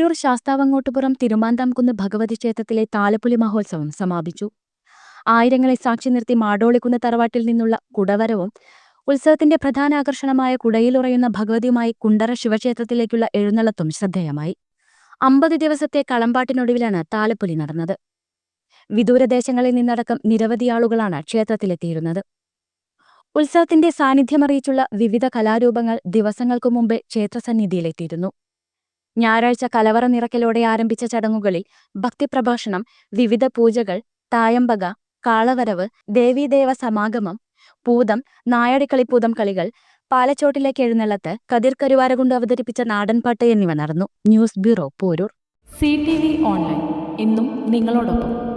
Porur Sasthavangottupuram Thirumanthamkunnu Bhagavathi ക്ഷേത്രത്തിലെ താലപ്പുലി മഹോത്സവം സമാപിച്ചു. ആയിരങ്ങളെ സാക്ഷി നിർത്തി മാടോളിക്കുന്ന തറവാട്ടിൽ നിന്നുള്ള കുടവരവും ഉത്സവത്തിന്റെ പ്രധാന ആകർഷണമായ കുടയിലുറയുന്ന ഭഗവതിയുമായി കുണ്ടറ ശിവക്ഷേത്രത്തിലേക്കുള്ള എഴുന്നള്ളത്തും ശ്രദ്ധേയമായി. അമ്പത് ദിവസത്തെ കളമ്പാട്ടിനൊടുവിലാണ് താലപ്പൊലി നടന്നത്. വിദൂരദേശങ്ങളിൽ നിന്നടക്കം നിരവധി ആളുകളാണ് ക്ഷേത്രത്തിലെത്തിയിരുന്നത്. ഉത്സവത്തിന്റെ സാന്നിധ്യമറിയിച്ചുള്ള വിവിധ കലാരൂപങ്ങൾ ദിവസങ്ങൾക്കു മുമ്പേ ക്ഷേത്രസന്നിധിയിലെത്തിയിരുന്നു. ഞായറാഴ്ച കലവറ നിറക്കലോടെ ആരംഭിച്ച ചടങ്ങുകളിൽ ഭക്തിപ്രഭാഷണം വിവിധ പൂജകൾ തായമ്പക കാളവരവ് ദേവീദേവ സമാഗമം പൂതം നായടിക്കളിപ്പൂതം കളികൾ പാലച്ചോട്ടിലേക്ക് എഴുന്നള്ളത്ത് കതിർ കരുവാര കൊണ്ട് അവതരിപ്പിച്ച നാടൻപാട്ട് എന്നിവ നടന്നു. News bureau Porur. C T V online. ഇന്നും നിങ്ങളോടൊപ്പം.